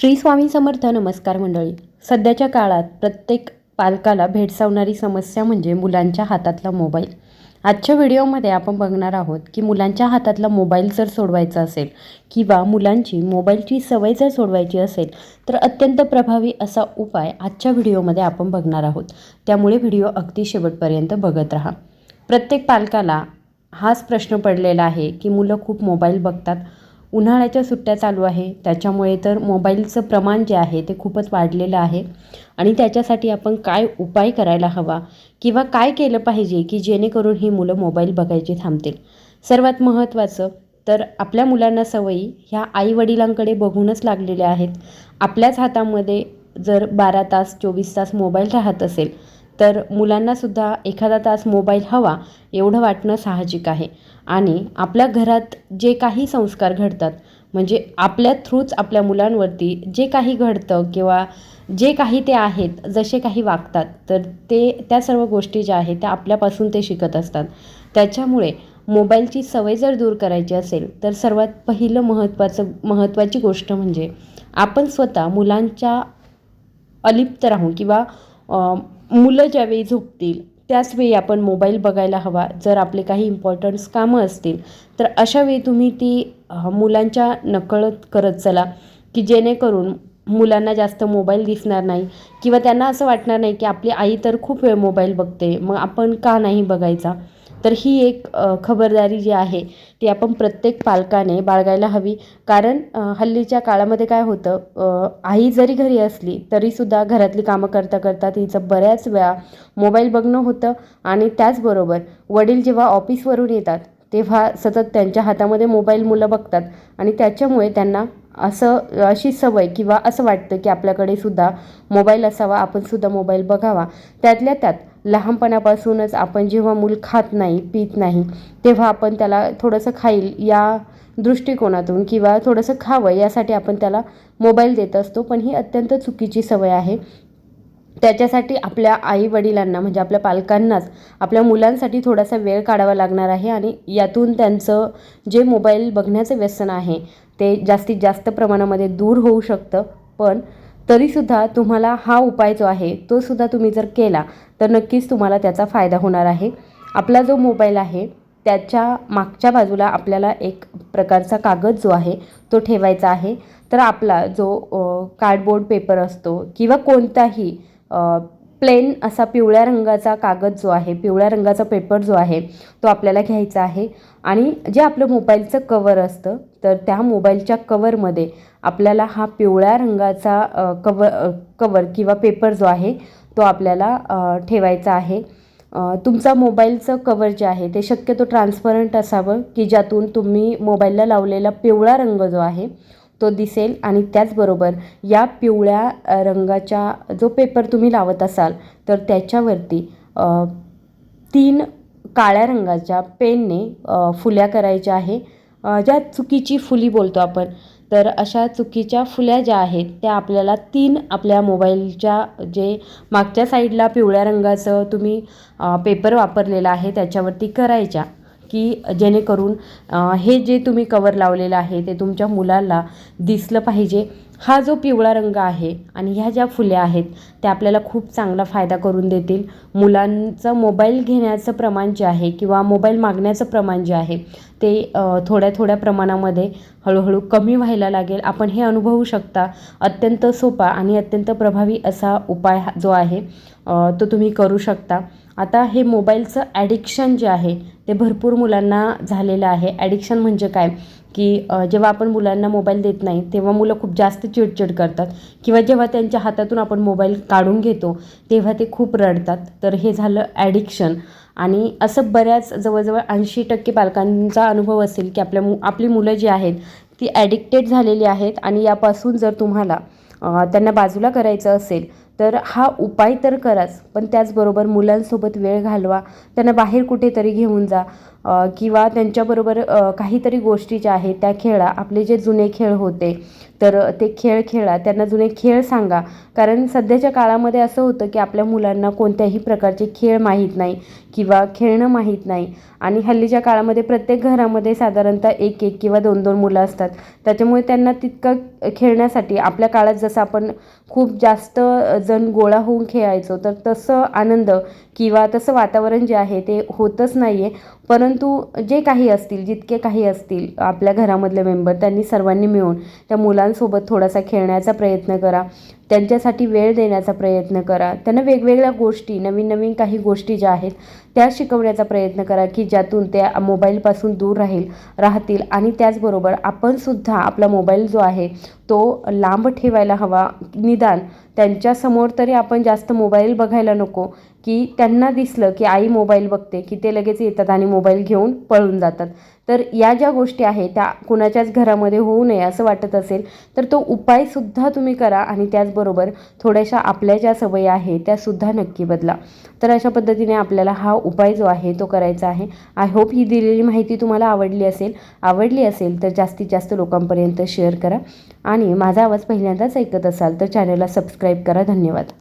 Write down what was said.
श्री स्वामी समर्थ नमस्कार मंडळी. सध्याच्या काळात प्रत्येक पालकाला भेडसावणारी समस्या म्हणजे मुलांच्या हातातला मोबाईल. आजच्या व्हिडिओमध्ये आपण बघणार आहोत की मुलांच्या हातातला मोबाईल जर सोडवायचा असेल किंवा मुलांची मोबाईलची सवय जर सोडवायची असेल तर अत्यंत प्रभावी असा उपाय आजच्या व्हिडिओमध्ये आपण बघणार आहोत. त्यामुळे व्हिडिओ अगदी शेवटपर्यंत बघत राहा. प्रत्येक पालकाला हाच प्रश्न पडलेला आहे की मुलं खूप मोबाईल बघतात. उन्हाळ्याच्या सुट्ट्या चालू आहे. त्याच्यामुळे तर मोबाईलचं प्रमाण जे आहे ते खूपच वाढलेलं आहे. आणि त्याच्यासाठी आपण काय उपाय करायला हवा किंवा काय केलं पाहिजे की जेणेकरून ही मुलं मोबाईल बघायची थांबतील? सर्वात महत्त्वाचं तर आपल्या मुलांना सवयी ह्या आईवडिलांकडे बघूनच लागलेल्या आहेत. आपल्याच हातामध्ये जर बारा तास चोवीस तास मोबाईल राहत असेल तर मुलांनासुद्धा एखादा तास मोबाईल हवा एवढं वाटणं साहजिक आहे. आणि आपल्या घरात जे काही संस्कार घडतात म्हणजे आपल्या थ्रूच आपल्या मुलांवरती जे काही घडतं किंवा जे काही ते आहेत जसे काही वागतात तर ते त्या सर्व गोष्टी ज्या आहेत त्या आपल्यापासून ते शिकत असतात. त्याच्यामुळे मोबाईलची सवय जर दूर करायची असेल तर सर्वात पहिलं महत्त्वाचं महत्त्वाची गोष्ट म्हणजे आपण स्वतः मुलांच्या अलिप्त राहून किंवा मुलं ज्यावेळी झोपतील त्याचवेळी आपण मोबाईल बघायला हवा. जर आपले काही इम्पॉर्टन्स कामं असतील तर अशावेळी तुम्ही ती मुलांच्या नकळत करत चला की जेणेकरून मुलांना जास्त मोबाईल दिसणार नाही. किंवा त्यांना असं वाटणार नाही की आपली आई तर खूप वेळ मोबाईल बघते मग आपण का नाही बघायचा? तर ही एक खबरदारी जी आहे ती आपण प्रत्येक पालकाने बाळगायला हवी. कारण हल्लीच्या काळामध्ये काय होतं आई जरी घरी असली तरीसुद्धा घरातली कामं करता करता तिचं बऱ्याच वेळा मोबाईल बघणं होतं. आणि त्याचबरोबर वडील जेव्हा ऑफिसवरून येतात तेव्हा सतत त्यांच्या हातामध्ये मोबाईल मुलं बघतात. आणि त्याच्यामुळे त्यांना असं अशी सवय किंवा असं वाटतं की आपल्याकडे सुद्धा मोबाईल असावा आपण सुद्धा मोबाईल बघावा. त्यातल्या त्यात लहानपणापासूनच आपण जेव्हा मूल खात नाही पित नाही तेव्हा आपण त्याला थोडंसं खाईल या दृष्टिकोनातून किंवा थोडंसं खावं यासाठी आपण त्याला मोबाईल देत असतो. पण ही अत्यंत चुकीची सवय आहे. त्याच्यासाठी आपल्या आई वडिलांना म्हणजे आपल्या पालकांनाच आपल्या मुलांसाठी थोडासा वेळ काढावा लागणार आहे आणि यातून त्यांचं जे मोबाईल बघण्याचं व्यसन आहे ते जास्तीत जास्त प्रमाणामध्ये दूर होऊ शकतं पण तरीसुद्धा तुम्हाला हा उपाय जो आहे तो सुद्धा तुम्ही जर केला तर नक्कीच तुम्हाला त्याचा फायदा होणार आहे. आपला जो मोबाईल आहे त्याच्या मागच्या बाजूला आपल्याला एक प्रकारचा कागद जो आहे तो ठेवायचा आहे. तर आपला जो कार्डबोर्ड पेपर असतो किंवा कोणताही प्लेन असा पिवळ्या रंगाचा कागद जो आहे पिवळ्या रंगाचा पेपर जो आहे तो आपल्याला घ्यायचा आहे. आणि जे आपलं मोबाईलचं कवर असतं तर त्या मोबाईलच्या कवरमध्ये आपल्याला हा पिवळ्या रंगाचा कवर कवर किंवा पेपर जो आहे तो आपल्याला ठेवायचा आहे. तुमचा मोबाईलचं कवर जे आहे ते शक्यतो ट्रान्सपरंट असावं की ज्यातून तुम्ही मोबाईलला लावलेला पिवळा रंग जो आहे तो दिसेल आणि त्याचबरोबर या पिवळ्या रंगाच्या जो पेपर तुम्ही लावत असाल तर त्याच्यावरती तीन काळ्या रंगाच्या पेनने फुल्या करायच्या आहे. ज्या चुकीची फुली बोलतो आपण तर अशा चुकीच्या फुल्या ज्या आहेत त्या आपल्याला तीन आपल्या मोबाईलच्या जे मागच्या साईडला पिवळ्या रंगाचं तुम्ही पेपर वापरलेला आहे त्याच्यावरती करायच्या. की जेणेकरून हे जे तुम्ही कवर लावलेलं आहे ते तुमच्या मुलाला दिसलं पाहिजे. हा जो पिवळा रंग आहे आणि ह्या ज्या फुल्या आहेत त्या आपल्याला खूप चांगला फायदा करून देतील. मुलांचं मोबाईल घेण्याचं प्रमाण जे आहे किंवा मोबाईल मागण्याचं प्रमाण जे आहे ते थोड्या थोड्या प्रमाणामध्ये हळूहळू कमी व्हायला लागेल. आपण हे अनुभवू शकता. अत्यंत सोपा आणि अत्यंत प्रभावी असा उपाय जो आहे तो तुम्ही करू शकता. आता हे मोबाईलचं ॲडिक्शन जे आहे ते भरपूर मुलांना झालेलं आहे. ॲडिक्शन म्हणजे काय? की जेव्हा आपण मुलांना मोबाईल देत नाही तेव्हा मुलं खूप जास्त चिडचिड करतात. किंवा जेव्हा त्यांच्या हातातून आपण मोबाईल काढून घेतो तेव्हा ते खूप रडतात. तर हे झालं ॲडिक्शन आणि असं बऱ्याच जवळजवळ ऐंशी टक्के पालकांचा अनुभव असेल की आपल्या मु आपली मुलं जी आहेत ती ॲडिक्टेड झालेली आहेत. आणि यापासून जर तुम्हाला त्यांना बाजूला करायचं असेल तर हा उपाय तर कराच पण त्याचबरोबर मुलांसोबत वेळ घालवा. त्यांना बाहेर कुठेतरी घेऊन जा. किंवा त्यांच्याबरोबर काहीतरी गोष्टी ज्या आहेत त्या खेळा. आपले जे जुने खेळ होते तर ते खेळ खेळा. त्यांना जुने खेळ सांगा. कारण सध्याच्या काळामध्ये असं होतं की आपल्या मुलांना कोणत्याही प्रकारचे खेळ माहीत नाही किंवा खेळणं माहीत नाही. आणि हल्लीच्या काळामध्ये प्रत्येक घरामध्ये साधारणतः एक एक किंवा दोन दोन मुलं असतात. त्याच्यामुळे त्यांना तितकं खेळण्यासाठी आपल्या काळात जसं आपण खूप जास्त जण गोळा होऊन खेळायचो तर तसं आनंद किंवा तसं वातावरण जे आहे ते होतच नाही आहे परंतु जे काही असतील जितके काही असतील आपल्या घरामधले मेंबर त्यांनी सर्वांनी मिळून त्या मुलांसोबत थोडासा खेळण्याचा प्रयत्न करा. त्यांच्यासाठी वेळ देण्याचा प्रयत्न करा. त्यांना वेगवेगळ्या गोष्टी नवीन नवीन काही गोष्टी ज्या आहेत त्या शिकवण्याचा प्रयत्न करा की ज्यातून त्या मोबाईलपासून दूर राहील राहतील आणि त्याचबरोबर आपणसुद्धा आपला मोबाईल जो आहे तो लांब ठेवायला हवा. निदान त्यांच्यासमोर तरी आपण जास्त मोबाईल बघायला नको की त्यांना दिसलं की आई मोबाईल बघते की ते लगेच येतात आणि मोबाईल घेऊन पळून जातात. तर या ज्या गोष्टी आहेत त्या कुणाच्याच घरामध्ये होऊ नये असं वाटत असेल तर तो उपायसुद्धा तुम्ही करा आणि त्याचबरोबर थोड्याशा आपल्या ज्या सवयी आहेत त्यासुद्धा नक्की बदला. तर अशा पद्धतीने आपल्याला हा उपाय जो आहे तो करायचा आहे. आय होप ही दिलेली माहिती तुम्हाला आवडली असेल. आवडली असेल तर जास्तीत जास्त लोकांपर्यंत शेअर करा. आणि माझा आवाज पहिल्यांदाच ऐकत असाल तर चॅनलला सबस्क्राईब करा. धन्यवाद.